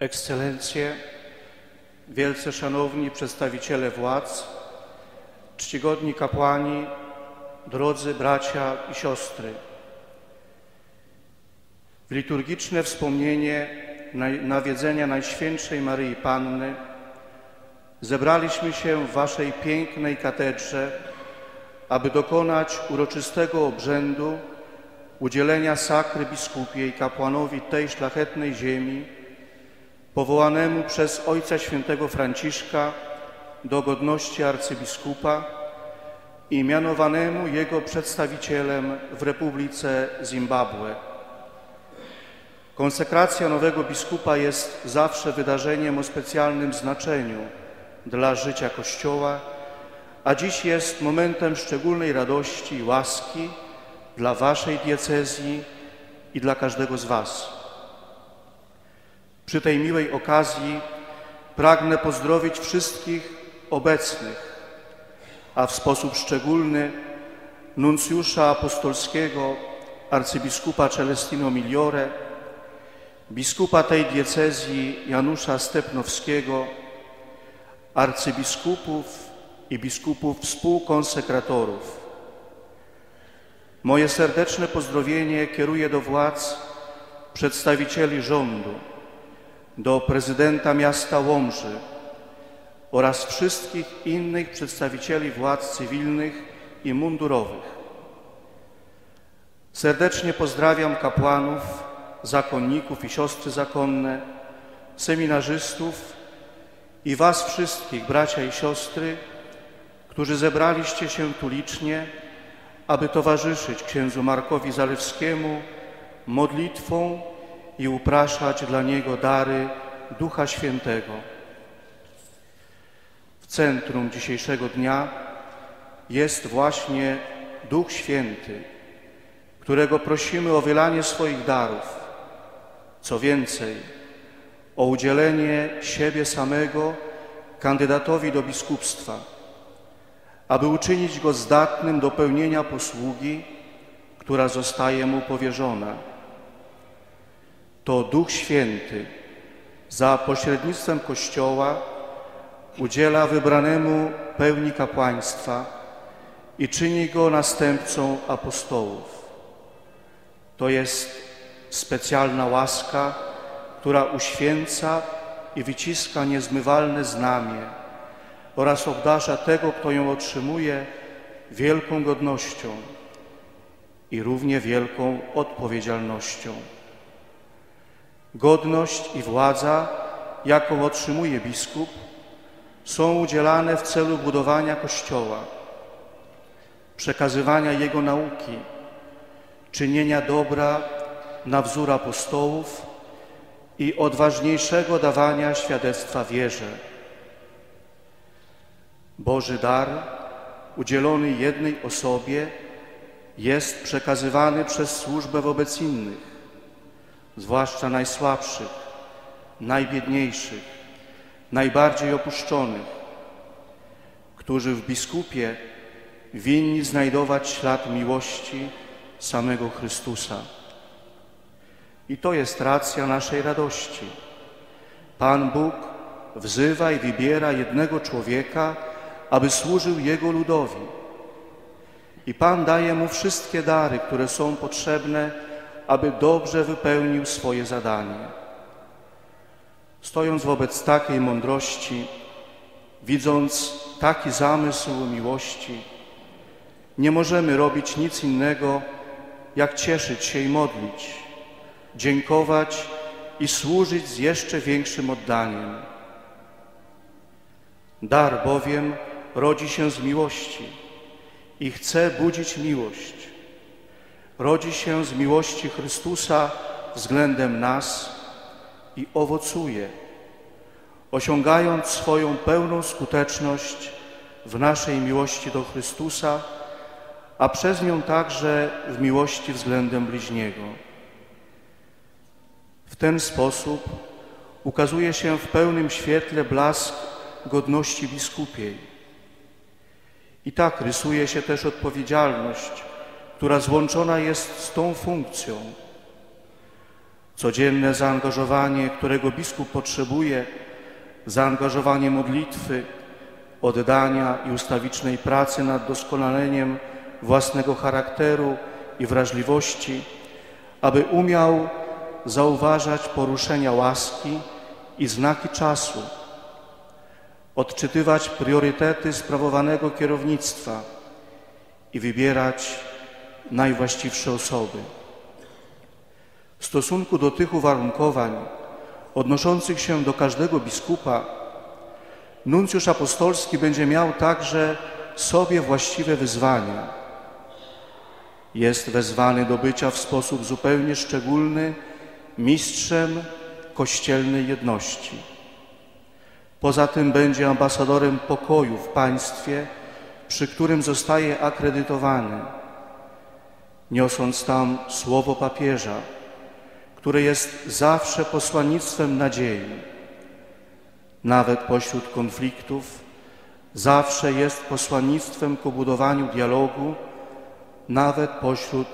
Ekscelencje, wielce szanowni przedstawiciele władz, czcigodni kapłani, drodzy bracia i siostry. W liturgiczne wspomnienie nawiedzenia Najświętszej Maryi Panny zebraliśmy się w Waszej pięknej katedrze, aby dokonać uroczystego obrzędu udzielenia sakry biskupiej kapłanowi tej szlachetnej ziemi, powołanemu przez Ojca Świętego Franciszka do godności arcybiskupa i mianowanemu jego przedstawicielem w Republice Zimbabwe. Konsekracja nowego biskupa jest zawsze wydarzeniem o specjalnym znaczeniu dla życia Kościoła, a dziś jest momentem szczególnej radości i łaski dla Waszej diecezji i dla każdego z Was. Przy tej miłej okazji pragnę pozdrowić wszystkich obecnych, a w sposób szczególny nuncjusza apostolskiego arcybiskupa Celestino Migliore, biskupa tej diecezji Janusza Stepnowskiego, arcybiskupów i biskupów współkonsekratorów. Moje serdeczne pozdrowienie kieruję do władz, przedstawicieli rządu, do prezydenta miasta Łomży oraz wszystkich innych przedstawicieli władz cywilnych i mundurowych. Serdecznie pozdrawiam kapłanów, zakonników i siostry zakonne, seminarzystów i Was wszystkich, bracia i siostry, którzy zebraliście się tu licznie, aby towarzyszyć księdzu Markowi Zalewskiemu modlitwą i upraszać dla niego dary Ducha Świętego. W centrum dzisiejszego dnia jest właśnie Duch Święty, którego prosimy o wylanie swoich darów. Co więcej, o udzielenie siebie samego kandydatowi do biskupstwa, aby uczynić go zdatnym do pełnienia posługi, która zostaje mu powierzona. To Duch Święty za pośrednictwem Kościoła udziela wybranemu pełni kapłaństwa i czyni go następcą apostołów. To jest specjalna łaska, która uświęca i wyciska niezmywalne znamie oraz obdarza tego, kto ją otrzymuje, wielką godnością i równie wielką odpowiedzialnością. Godność i władza, jaką otrzymuje biskup, są udzielane w celu budowania Kościoła, przekazywania Jego nauki, czynienia dobra na wzór apostołów i odważniejszego dawania świadectwa wierze. Boży dar udzielony jednej osobie jest przekazywany przez służbę wobec innych, zwłaszcza najsłabszych, najbiedniejszych, najbardziej opuszczonych, którzy w biskupie winni znajdować ślad miłości samego Chrystusa. I to jest racja naszej radości. Pan Bóg wzywa i wybiera jednego człowieka, aby służył Jego ludowi. I Pan daje mu wszystkie dary, które są potrzebne, aby dobrze wypełnił swoje zadanie. Stojąc wobec takiej mądrości, widząc taki zamysł miłości, nie możemy robić nic innego, jak cieszyć się i modlić, dziękować i służyć z jeszcze większym oddaniem. Dar bowiem rodzi się z miłości i chce budzić miłość. Rodzi się z miłości Chrystusa względem nas i owocuje, osiągając swoją pełną skuteczność w naszej miłości do Chrystusa, a przez nią także w miłości względem bliźniego. W ten sposób ukazuje się w pełnym świetle blask godności biskupiej. I tak rysuje się też odpowiedzialność, która złączona jest z tą funkcją. codzienne zaangażowanie, którego biskup potrzebuje, zaangażowanie modlitwy, oddania i ustawicznej pracy nad doskonaleniem własnego charakteru i wrażliwości, aby umiał zauważać poruszenia łaski i znaki czasu, odczytywać priorytety sprawowanego kierownictwa i wybierać najwłaściwsze osoby. W stosunku do tych uwarunkowań odnoszących się do każdego biskupa, nuncjusz apostolski będzie miał także sobie właściwe wyzwania. Jest wezwany do bycia w sposób zupełnie szczególny mistrzem kościelnej jedności. Poza tym będzie ambasadorem pokoju w państwie, przy którym zostaje akredytowany, niosąc tam słowo papieża, które jest zawsze posłannictwem nadziei. Nawet pośród konfliktów zawsze jest posłannictwem ku budowaniu dialogu, nawet pośród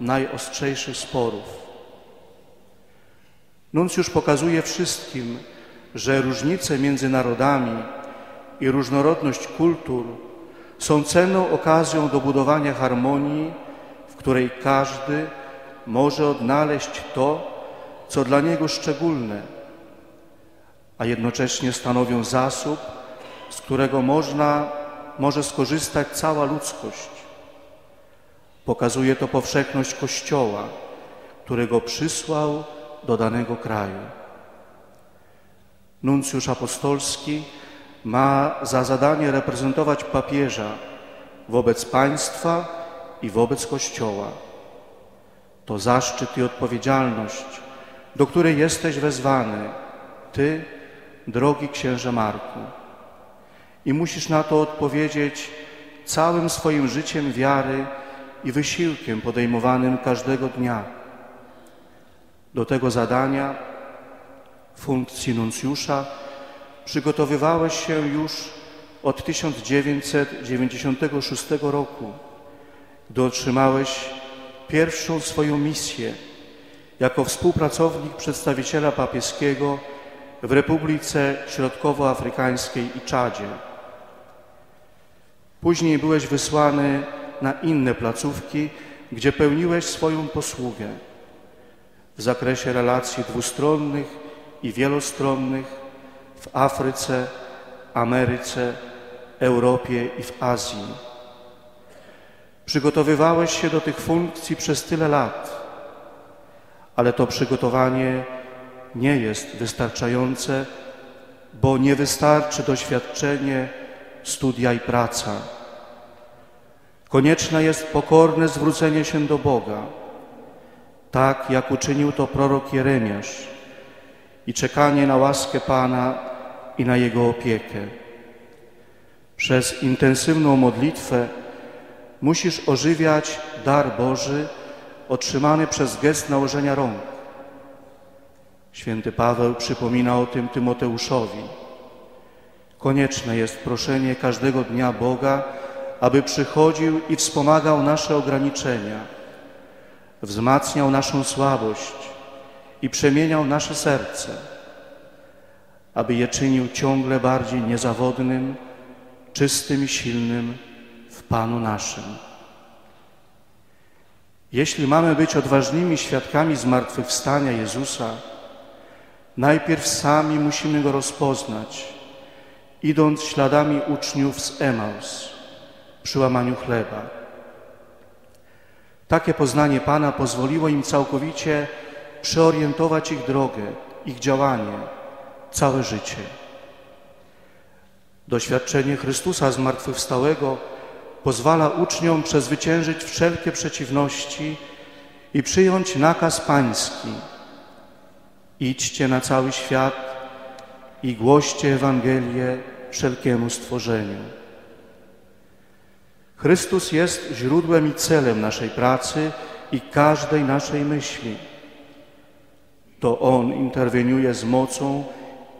najostrzejszych sporów. Nuncjusz pokazuje wszystkim, że różnice między narodami i różnorodność kultur są cenną okazją do budowania harmonii, której każdy może odnaleźć to, co dla niego szczególne, a jednocześnie stanowią zasób, z którego można, może skorzystać cała ludzkość. Pokazuje to powszechność Kościoła, którego przysłał do danego kraju. Nuncjusz apostolski ma za zadanie reprezentować papieża wobec państwa i wobec Kościoła. To zaszczyt i odpowiedzialność, do której jesteś wezwany, Ty, drogi księże Marku. I musisz na to odpowiedzieć całym swoim życiem wiary i wysiłkiem podejmowanym każdego dnia. Do tego zadania, funkcji nuncjusza, przygotowywałeś się już od 1996 roku, gdy otrzymałeś pierwszą swoją misję jako współpracownik przedstawiciela papieskiego w Republice Środkowoafrykańskiej i Czadzie. Później byłeś wysłany na inne placówki, gdzie pełniłeś swoją posługę w zakresie relacji dwustronnych i wielostronnych w Afryce, Ameryce, Europie i w Azji. Przygotowywałeś się do tych funkcji przez tyle lat, ale to przygotowanie nie jest wystarczające, bo nie wystarczy doświadczenie, studia i praca. Konieczne jest pokorne zwrócenie się do Boga, tak jak uczynił to prorok Jeremiasz i czekanie na łaskę Pana i na Jego opiekę. Przez intensywną modlitwę musisz ożywiać dar Boży otrzymany przez gest nałożenia rąk. Święty Paweł przypomina o tym Tymoteuszowi. Konieczne jest proszenie każdego dnia Boga, aby przychodził i wspomagał nasze ograniczenia, wzmacniał naszą słabość i przemieniał nasze serce, aby je czynił ciągle bardziej niezawodnym, czystym i silnym Panu naszym. Jeśli mamy być odważnymi świadkami zmartwychwstania Jezusa, najpierw sami musimy Go rozpoznać, idąc śladami uczniów z Emaus przy łamaniu chleba. Takie poznanie Pana pozwoliło im całkowicie przeorientować ich drogę, ich działanie, całe życie. Doświadczenie Chrystusa zmartwychwstałego pozwala uczniom przezwyciężyć wszelkie przeciwności i przyjąć nakaz pański. Idźcie na cały świat i głoście Ewangelię wszelkiemu stworzeniu. Chrystus jest źródłem i celem naszej pracy i każdej naszej myśli. To On interweniuje z mocą,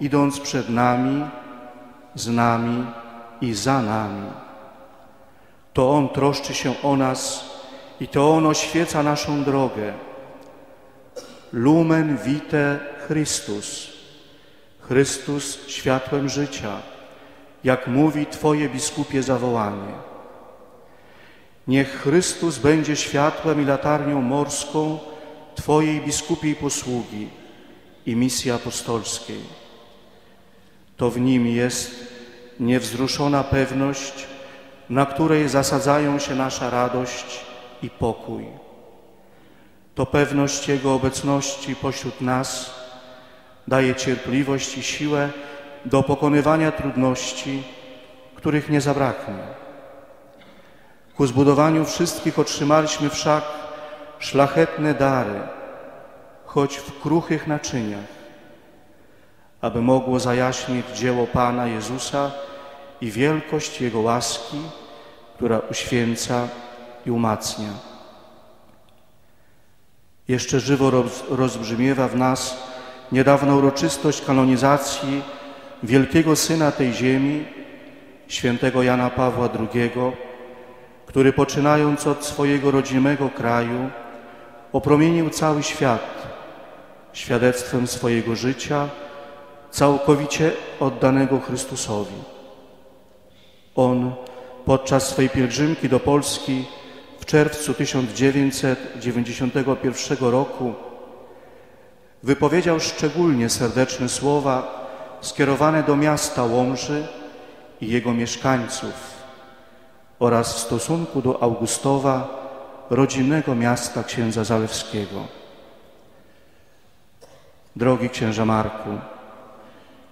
idąc przed nami, z nami i za nami. To On troszczy się o nas i to On oświeca naszą drogę. lumen vitae Christus, Chrystus światłem życia, jak mówi Twoje biskupie zawołanie. Niech Chrystus będzie światłem i latarnią morską Twojej biskupiej posługi i misji apostolskiej. To w Nim jest niewzruszona pewność, na której zasadzają się nasza radość i pokój. To pewność Jego obecności pośród nas daje cierpliwość i siłę do pokonywania trudności, których nie zabraknie. Ku zbudowaniu wszystkich otrzymaliśmy wszak szlachetne dary, choć w kruchych naczyniach, aby mogło zajaśnić dzieło Pana Jezusa i wielkość Jego łaski, która uświęca i umacnia. Jeszcze żywo rozbrzmiewa w nas niedawna uroczystość kanonizacji wielkiego syna tej ziemi, świętego Jana Pawła II, który poczynając od swojego rodzimego kraju opromienił cały świat świadectwem swojego życia całkowicie oddanego Chrystusowi. On podczas swej pielgrzymki do Polski w czerwcu 1991 roku wypowiedział szczególnie serdeczne słowa skierowane do miasta Łomży i jego mieszkańców oraz w stosunku do Augustowa, rodzinnego miasta księdza Zalewskiego. Drogi księża Marku,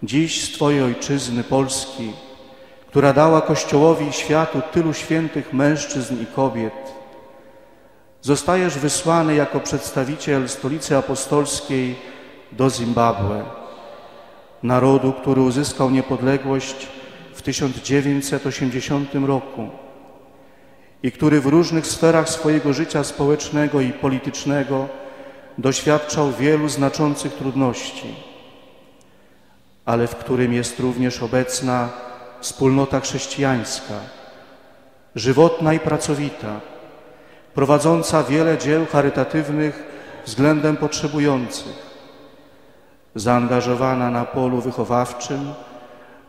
dziś z Twojej ojczyzny Polski, która dała Kościołowi i światu tylu świętych mężczyzn i kobiet, zostajesz wysłany jako przedstawiciel stolicy apostolskiej do Zimbabwe, narodu, który uzyskał niepodległość w 1980 roku i który w różnych sferach swojego życia społecznego i politycznego doświadczał wielu znaczących trudności, ale w którym jest również obecna wspólnota chrześcijańska, żywotna i pracowita, prowadząca wiele dzieł charytatywnych względem potrzebujących, zaangażowana na polu wychowawczym,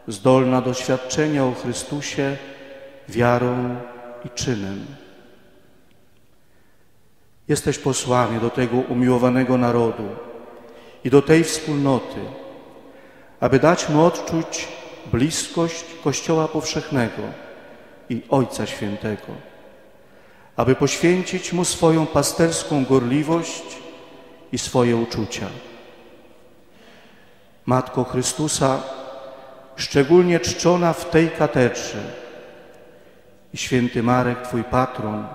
zdolna do świadczenia o Chrystusie wiarą i czynem. Jesteś posłany do tego umiłowanego narodu i do tej wspólnoty, aby dać mu odczuć bliskość Kościoła powszechnego i Ojca Świętego, aby poświęcić mu swoją pasterską gorliwość i swoje uczucia. Matko Chrystusa, szczególnie czczona w tej katedrze i święty Marek, Twój patron,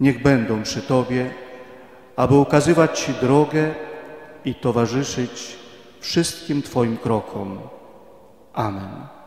niech będą przy Tobie, aby ukazywać Ci drogę i towarzyszyć wszystkim Twoim krokom. 阿门。